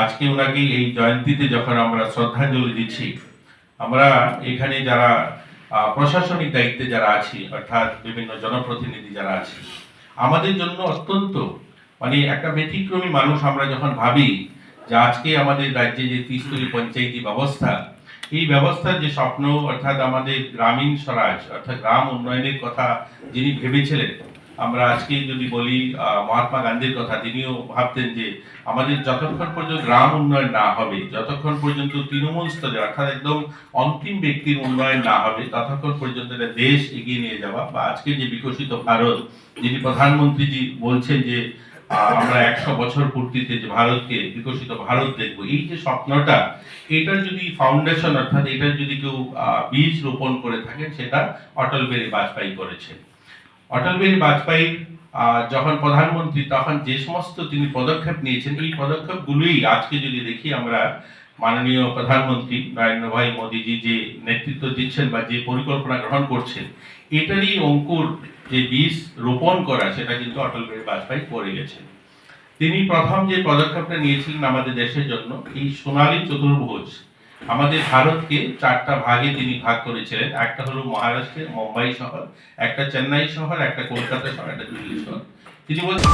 আজকে ওনাকে এই জয়ন্তীতে যখন আমরা শ্রদ্ধাঞ্জলি দিচ্ছি, আমরা এখানে যারা প্রশাসনিক দায়িত্বে যারা আছি, অর্থাৎ বিভিন্ন জনপ্রতিনিধি যারা আছি, আমাদের জন্য অত্যন্ত মানে একটা ব্যতিক্রমী মানুষ আমরা যখন ভাবি যে আজকে আমাদের রাজ্যে যে ত্রিস্তরী পঞ্চায়েতি ব্যবস্থা, এই ব্যবস্থার যে স্বপ্ন, অর্থাৎ আমাদের গ্রামীণ স্বরাজ, অর্থাৎ গ্রাম উন্নয়নের কথা যিনি ভেবেছিলেন আমরা আজকে যদি বলি মহাত্মা গান্ধীর কথা, তিনিও ভাবতেন যে আমাদের যতক্ষণ পর্যন্ত গ্রাম উন্নয়ন না হবে, যতক্ষণ পর্যন্ত তৃণমূল স্তরে, অর্থাৎ একদম অন্তিম ব্যক্তির উন্নয়ন না হবে, ততক্ষণ পর্যন্ত একটা দেশ এগিয়ে নিয়ে যাওয়া বা আজকে যে বিকশিত ভারত, যিনি প্রধানমন্ত্রীজি বলছেন যে আমরা একশো বছর পূর্তিতে যে ভারতকে, বিকশিত ভারত দেখব, এই যে স্বপ্নটা, এটার যদি ফাউন্ডেশন, অর্থাৎ এটার যদি কেউ বীজ রোপণ করে থাকেন, সেটা অটল বিহারী বাজপেয়ী করেছেন। অটল বিহারী বাজপেয়ী যখন প্রধানমন্ত্রী, তখন যে সমস্ত তিনি পদক্ষেপ নিয়েছেন, এই পদক্ষেপগুলোই আজকে যদি দেখি আমরা মাননীয় প্রধানমন্ত্রী নরেন্দ্র ভাই মোদীজি যে নেতৃত্ব দিচ্ছেন বা যে পরিকল্পনা গ্রহণ করছেন, এটারই অঙ্কুর যে বীজ রোপণ করা, সেটা কিন্তু অটল বিহারী বাজপেয়ী করে গেছেন। তিনি প্রথম যে পদক্ষেপটা নিয়েছিলেন আমাদের দেশের জন্য, এই সোনালী চতুর্ভুজ আমাদের ভারতকে চারটা ভাগে তিনি ভাগ করেছিলেন। একটা হলো মহারাষ্ট্রের মুম্বাই শহর, একটা চেন্নাই শহর, একটা কলকাতা শহর, একটা দিল্লি শহর। তিনি বলছেন